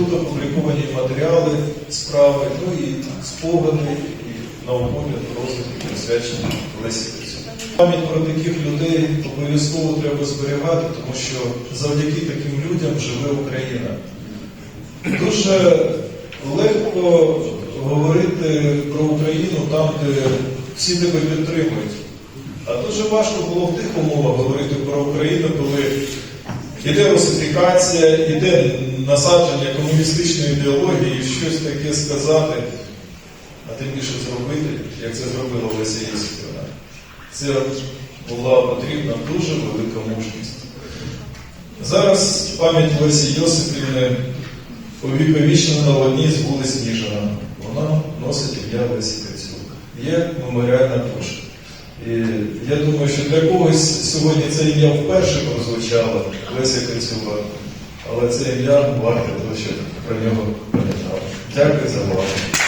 тут опубліковані матеріали справи, ну і спогади, і наукові розвитки присвячені Лесі Пам'ять про таких людей обов'язково треба зберігати, тому що завдяки таким людям живе Україна. Дуже легко говорити про Україну там, де всі тебе підтримують. А дуже важко було в тих умовах говорити про Україну, коли йде русифікація, йде насадження комуністичної ідеології, щось таке сказати, а тим більше зробити, як це зробила Леся Єсипівна. Це була потрібна дуже велика мужність. Зараз пам'ять Лесі Йосипівни увіковічена на одній з вулиць Ніжина. Вона носить ім'я Лесі Кацюк. Є меморіальна дошка. І я думаю, що для когось сьогодні це ім'я вперше прозвучало Леся Кацюба, але це ім'я варто того, щоб про нього пам'ятали. Дякую за увагу.